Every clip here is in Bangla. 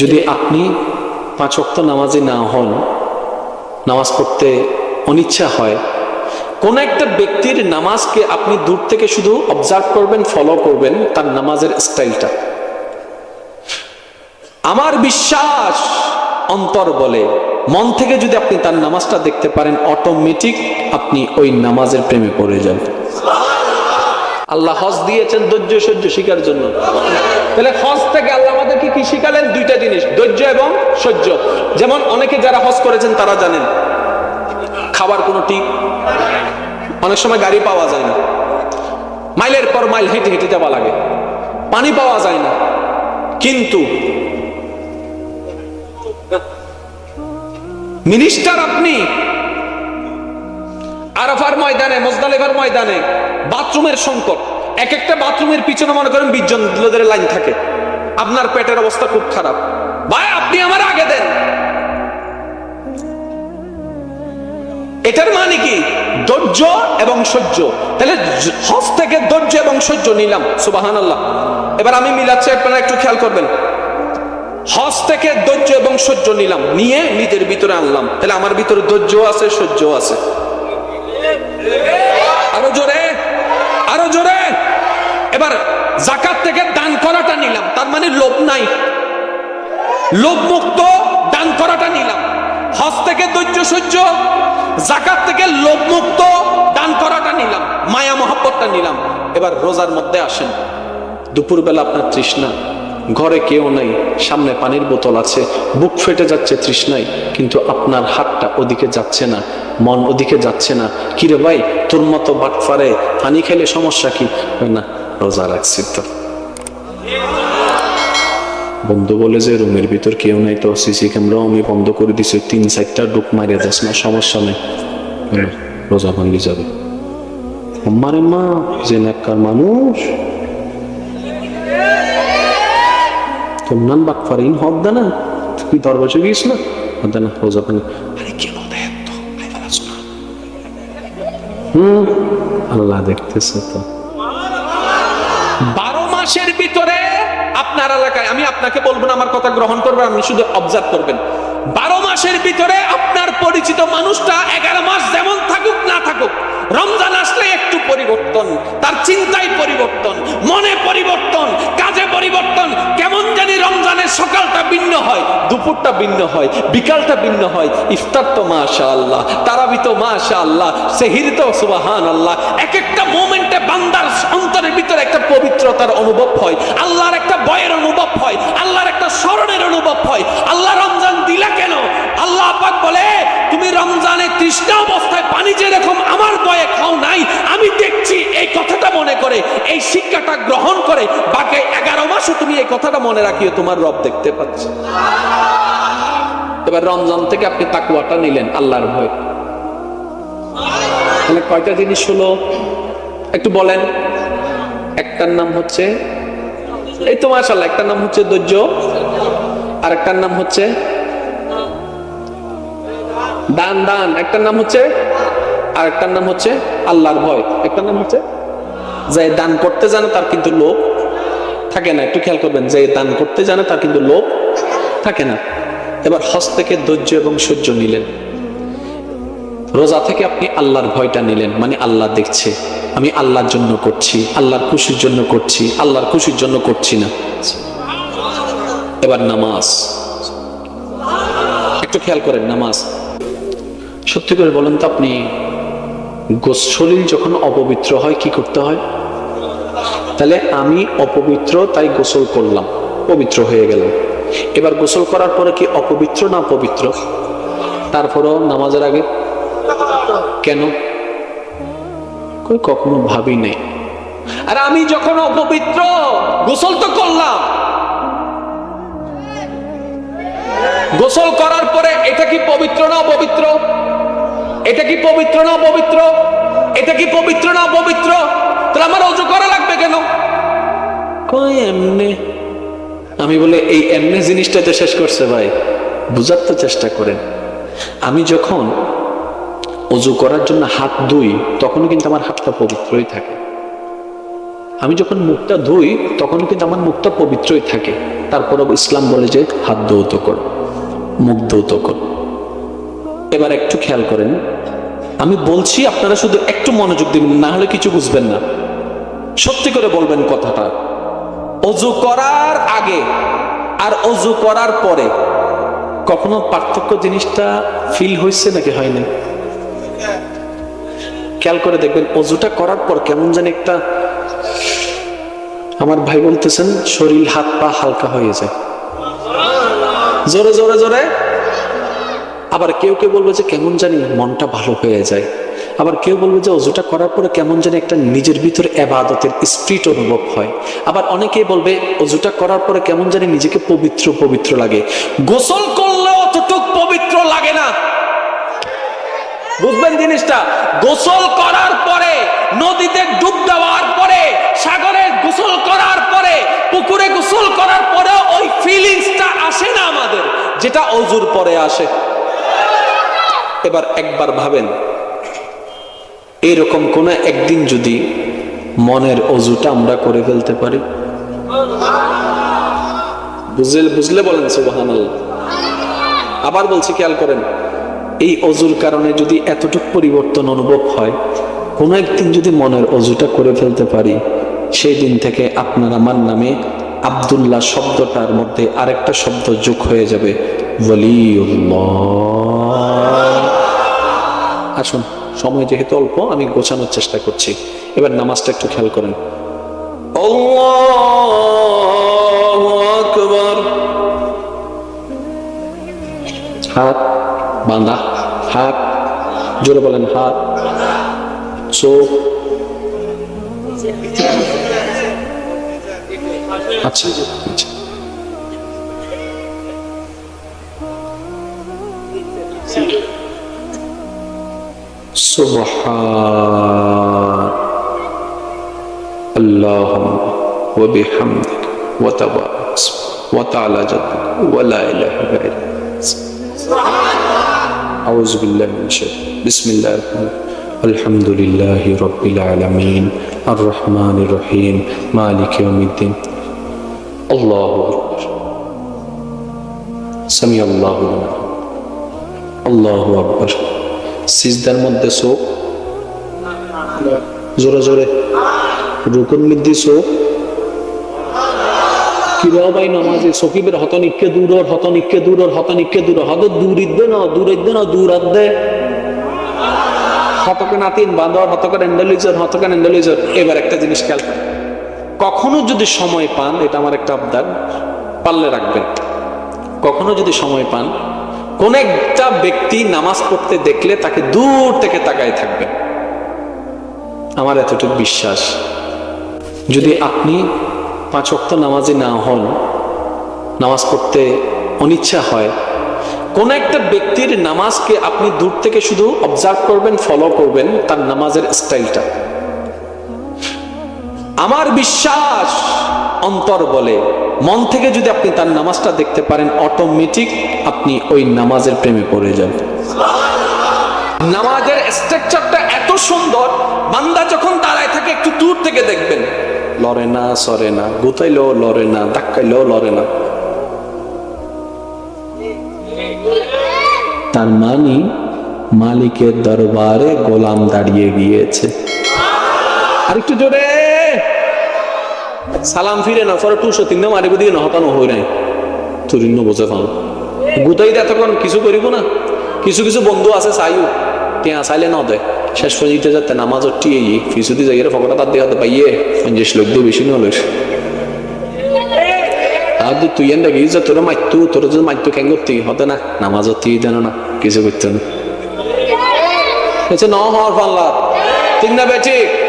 যদি আপনি পাঁচ ওয়াক্ত নামাজে না হন, নামাজ পড়তে অনিচ্ছা হয়, কোন একটা ব্যক্তির নামাজকে আপনি দূর থেকে শুধু অবজার্ভ করবেন ফলো করবেন, তার নামাজের স্টাইলটা। আমার বিশ্বাস অন্তর বলে, মন থেকে যদি আপনি তার নামাজটা দেখতে পারেন অটোমেটিক আপনি ওই নামাজের প্রেমে পড়ে যাবেন। আল্লাহ হজ দিয়েছেন ধৈর্য সহ্য শিকার জন্য। তাহলে হজ থেকে আল্লাহ আমাদেরকে কি শিখালেন? দুইটা জিনিস, ধৈর্য এবং সহ্য। যেমন অনেকে যারা হজ করেছেন, তারা জানেন, খাবার কোনো ঠিক অনেক সময় গাড়ি পাওয়া যায় না। মাইলের পর মাইল হেঁটে হেঁটে যাওয়া লাগে। পানি পাওয়া যায় না। কিন্তু মিনিস্টার আপনি আরাফার ময়দানে, মোজদালেফার ময়দানে বাথরুমের সংকট। এক একটা বাথরুমের পিছনে মনে করেন বিশ জন লোদের লাইন থাকে। আপনার পেটের অবস্থা খুব খারাপ। ভাই, আপনি আমার আগে দেন। এটার মানে কি? ধৈর্য এবং সহ্য। তাহলে হজ থেকে ধৈর্য এবং সহ্য নিলাম। সুবাহান আল্লাহ এবার আমি মিলাচ্ছি আপনারা একটু খেয়াল করবেন। হজ থেকে ধৈর্য এবং সহ্য নিলাম। নিয়ে নিজের ভিতরে আনলাম। তাহলে আমার ভিতরে ধৈর্য আছে সহ্য আছে। আরও জোরে। এবার জাকাত থেকে দান করাটা নিলাম, তার মানে লোভ নাই। লোভ মুক্ত দান করাটা নিলাম। হজ থেকে ধৈর্য সহ্য, জাকাত থেকে লোভ মুক্ত দান করাটা নিলাম, মায়া মহাব্বতটা নিলাম। এবার রোজার মধ্যে আসেন। দুপুরবেলা আপনার তৃষ্ণা, ঘরে কেউ নাই, সামনে পানির বোতল আছে, বুক ফেটে যাচ্ছে তৃষ্ণায়, কিন্তু আপনার হাতটা ওদিকে যাচ্ছে না, মন ওদিকে যাচ্ছে না। কিরে ভাই, তোর মতো বাটফারে পানি খেলে সমস্যা কি? না রোজা রাখছি তো। বন্ধু বলে যে রুমের ভিতর কেউ নাই তো সিসি ক্যামেরাও আমি বন্ধ করে দিছি। তিন চারটা ডুক মারিয়ে যাস না সমস্যা নেই। রোজা ভাঙ্গি যাবে। মা, যে নেককার মানুষ। হক তুই গিয়েছ না? হক রোজা ভাঙ্গি। আল্লাহ দেখতেছে তো। বারো মাসের ভিতরে আপনার এলাকায়, আমি আপনাকে বলব না আমার কথা গ্রহণ করবেন, আপনি শুধু অবজার্ভ করবেন। বারো মাসের ভিতরে আপনার পরিচিত মানুষটা এগারো মাস যেমন থাকুক, না থাকুক, রমজান আসলে একটু পরিবর্তন, তার চিন্তায় পরিবর্তন, মনে পরিবর্তন, কাজে পরিবর্তন কেমন জানি রমজানের সকালটা ভিন্ন হয়, দুপুরটা ভিন্ন হয়, বিকালটা ভিন্ন হয়। ইফতার তো মাশা আল্লাহ তারাবি তো মাশা আল্লাহ সেহির তো সুবাহান আল্লাহ এক একটা মোমেন্টে বান্দার অন্তরের ভিতরে একটা পবিত্রতার অনুভব হয়, আল্লাহর একটা বয়ের অনুভব হয়, আল্লাহর একটা স্মরণের অনুভব হয় আল্লাহ রমজান দিলা কেন আল্লাহ পাক বলে তুমি রমজানে তৃষ্ণা অবস্থায় পানি যেরকম আমার বয়ে খাও নাই আমি দেখছি এই কথাটা মনে করে এই শিক্ষাটা গ্রহণ করে, বাকি এগারো মাসও তুমি এই কথাটা মনে রাখিও, তোমার রব দেখতে পাচ্ছে। এবার রমজান থেকে আপনি তাকুয়াটা নিলেন, আল্লাহর ভয়। তাহলে কয়টা জিনিস হলো? একটু বলেন। একটার নাম হচ্ছে, এই তো মাশাল্লাহ একটার নাম হচ্ছে ধৈর্য, আর একটার নাম হচ্ছে দান দান। একটার নাম হচ্ছে, আর একটার নাম হচ্ছে আল্লাহর ভয়। একটার নাম হচ্ছে যে দান করতে জানে তার কিন্তু লোভ থাকে না। একটু খেয়াল করবেন, যে দান করতে জানে তার কিন্তু লোভ থাকে না। এবার হজ থেকে ধৈর্য এবং সহ্য নিলেন। রোজা থেকে আপনি আল্লাহর ভয়টা নিলেন মানে আল্লাহ দেখছে, আমি আল্লাহর জন্য করছি, আল্লাহর খুশির জন্য করছি, আল্লাহর খুশির জন্য করছি না। এবার নামাজ। একটু খেয়াল করেন, নামাজ। সত্যি করে বলেন তো আপনি শরীর যখন অপবিত্র হয়, কি করতে হয়? তাহলে আমি অপবিত্র, তাই গোসল করলাম। পবিত্র হয়ে গেলাম এবার গোসল করার পরে কি অপবিত্র না পবিত্র? তারপরেও নামাজের আগে? কেন? কখনো ভাবি নাই। আর আমি যখন অপবিত্র, গোসল তো করলাম। গোসল করার পরে এটা কি পবিত্র না অপবিত্র? এটা কি পবিত্র না অপবিত্র? এটা কি পবিত্র না অপবিত্র? তাহলে আমার অজু করা লাগবে এমনি? আমি বলে, এই এমনি জিনিসটা তো শেষ করছে ভাই, বুঝার তো চেষ্টা করেন। আমি যখন অজু করার জন্য হাত ধুই, তখনও কিন্তু আমার হাতটা পবিত্রই থাকে। আমি যখন মুখটা ধুই তখন কিন্তু আমার মুখটা পবিত্রই থাকে। তারপরে ইসলাম বলে যে, হাত ধৌত কর, মুখ ধৌত কর। এবার একটু খেয়াল করেন, আমি বলছি আপনারা শুধু একটু মনোযোগ দিবেন, না হলে কিছু বুঝবেন না। সত্যি করে বলবেন কথাটা। অজু করার আগে আর অজু করার পরে কখনো পার্থক্য জিনিসটা ফিল হয়েছে নাকি হয়নি? খেয়াল করে দেখবেন, অজুটা করার পর কেমন জানি একটা আমার ভাই বলতেছেন, শরীর হাত পা হালকা হয়ে যায়। জোরে জোরে জোরে। আবার কেউ কেউ বলবে যে কেমন জানি মনটা ভালো হয়ে যায়। আবার কেউ বলবে যে অজুটা করার পরে কেমন জানি একটা নিজের ভিতরে এবাদতের স্পিরিট অনুভব হয়। আবার অনেকেই বলবে, অজুটা করার পরে কেমন জানি নিজেকে পবিত্র পবিত্র লাগে। গোসল করলে অতটুক পবিত্র লাগে না। বুঝবেন জিনিসটা? গোসল করার পরে, নদীতে ডুব দেওয়ার পরে, সাগরে গোসল করার পরে, পুকুরে গোসল করার পরে ওই ফিলিংসটা আসে না আমাদের, যেটা অজুর পরে আসে। এবার একবার ভাবেন এরকম কোন একদিন যদি মনের অজুটা আমরা করে ফেলতে পারি? বুঝলে বুঝলে বলেন সুবাহান আবার বলছি, খেয়াল করেন, এই অজুর কারণে যদি এতটুকু পরিবর্তন অনুভব হয়, কোনো একদিন যদি মনের অজুটা করে ফেলতে পারি, সেই দিন থেকে আপনার আমার নামে আব্দুল্লাহ শব্দটার মধ্যে আরেকটা শব্দ যোগ হয়ে যাবে আসুন। সময় যেহেতু অল্প, আমি গোছানোর চেষ্টা করছি। এবার নামাজটা একটু খেয়াল করেন। হাত বাঁধা। হাত, জোরে বলেন হাত। চোখ। আচ্ছা আচ্ছা। سبحان. اللهم وبحمدك وتبارك وتعالى جدك ولا إله إلا أنت. أعوذ بالله من الشيطان. بسم الله الرحمن الرحيم. الحمد لله رب العالمين. الرحمن الرحيم. مالك يوم الدين. الله أكبر. سمع الله لمن الله أكبر. সিজদার মধ্যে চোখ জোরে জোরে। রুকুর মধ্যে চোখ কিরাও বাই নমাজে সকিবের হত নিকে দূরর হত নিকে দূরর হত নিকে দূর না না হতকে নাতিন এবার একটা জিনিস খেয়াল কখনো যদি সময় পান, এটা আমার একটা আবদার পারলে রাখবেন। কখনো যদি সময় পান কোন একটা ব্যক্তি নামাজ পড়তে দেখলে তাকে দূর থেকে তাকায় থাকবেন আমার এতটুকু বিশ্বাস। যদি আপনি পাঁচ ওয়াক্ত নামাজে না হন, নামাজ পড়তে অনিচ্ছা হয়, কোন একটা ব্যক্তির নামাজকে আপনি দূর থেকে শুধু অবজার্ভ করবেন ফলো করবেন, তার নামাজের স্টাইলটা আমার বিশ্বাস অন্তর বলে। মন থেকে যদি আপনি তার নামাজটা দেখতে পারেন অটোমেটিক আপনি ওই নামাজের প্রেমে পড়ে যাবেন। নামাজের স্ট্রাকচারটা এত সুন্দর, বান্দা যখন দাঁড়ায় থাকে, একটু দূর থেকে দেখবেন। লড়ে না, সরে না, গুতাইলেও লড়ে না, ধাক্কাইলেও লড়ে না। তার মানি মালিকের দরবারে গোলাম দাঁড়িয়ে গিয়েছে। আরেকটু জোরে। সালাম ফিরে না, পরে টুশো তিন মারিব দিয়ে নহতানো হই নাই। তুরিন্ন বোঝে পাও। গুতাই দে তখন কিছু করিব না। কিছু কিছু বন্ধু আছে চাইও টিয়া চাইলে ন দে। শেষ পর্যন্ত যাতে নামাজ টিয়ে ফিসুদি যাই ফকটা তার দেখাতে পাইয়ে। পঞ্চাশ লোক দিয়ে বেশি নলে আর তুই এন দেখি যে তোরা মাইতু তোর যদি মাইতু কেন করতে? হতে না নামাজ টিয়ে দেন না, কিছু করতে না। ন হওয়ার পাল্লা। ঠিক না বেঠিক?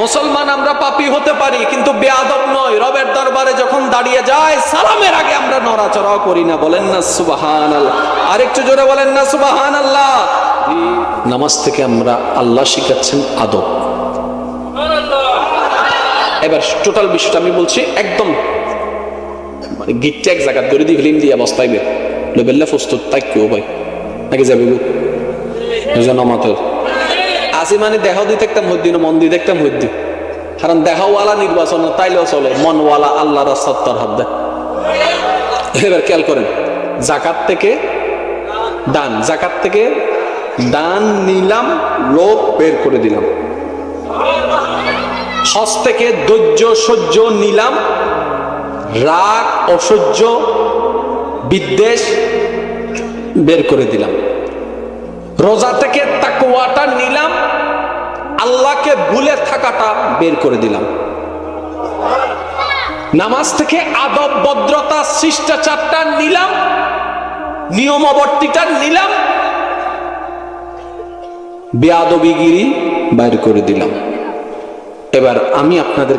মুসলমান আমরা পাপি হতে পারি, কিন্তু বেয়াদব নয়। রবের দরবারে যখন দাঁড়িয়ে যায়, সালামের আগে আমরা নড়াচড়াও করি না। বলেন না সুবাহান আল্লাহ আরেকটু জোরে বলেন না সুবাহান আল্লাহ নামাজ থেকে আমরা আল্লাহ শিখাচ্ছেন আদব। এবার টোটাল বিষয়টা আমি বলছি একদম মানে গিটটা এক জায়গা ধরে দিয়ে ফিলিম দিয়ে বস্তাইবে লেবেল্লা প্রস্তুত তাই কেউ ভাই? নাকি যাবে গো? নমাতর আসি মানে দেহ দিয়ে দেখতাম হদ্দি না মন দিয়ে দেখতাম হদ্দি কারণ দেখাওয়ালা নির্বাচন তাইলেও চলে। মনওয়ালা আল্লাহ রাস্তার হাত দেয়। এবার খেয়াল করেন, জাকাত থেকে দান, জাকাত থেকে দান নিলাম, লোভ বের করে দিলাম। হজ থেকে ধৈর্য, সহ্য নিলাম, রাগ, অসহ্য, বিদ্বেষ বের করে দিলাম। রোজা থেকে থাকাটা বের করে দিলাম। নামাজ থেকে আদব, ভদ্রতা, শিষ্টাচারটা নিলাম নিয়মাবর্তিটা নিলাম, বেয়াদবিগিরি বাইর করে দিলাম। এবার আমি আপনাদের